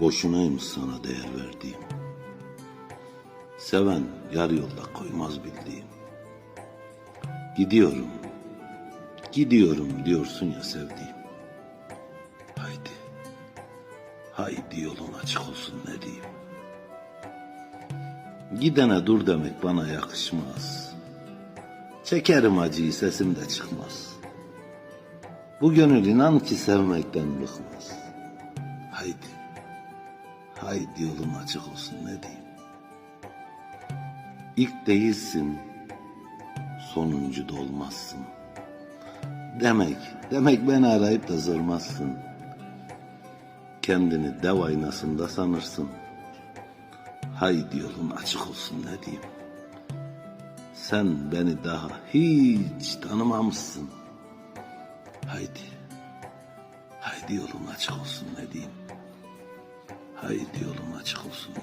Boşunaymış sana değer verdiğim. Seven yar yolda koymaz bildiğim. Gidiyorum, gidiyorum diyorsun ya sevdiğim. Haydi, haydi yolun açık olsun ne diyeyim. Gidene dur demek bana yakışmaz. Çekerim acıyı sesim de çıkmaz. Bu gönül inan ki sevmekten bıkmaz. Haydi, haydi yolun açık olsun ne diyeyim. İlk değilsin, sonuncu da olmazsın. Demek, demek beni arayıp da zormazsın. Kendini dev aynasında sanırsın. Haydi yolun açık olsun ne diyeyim. Sen beni daha hiç tanımamışsın. Haydi, haydi yolun açık olsun ne diyeyim. Haydi yolun açık olsun.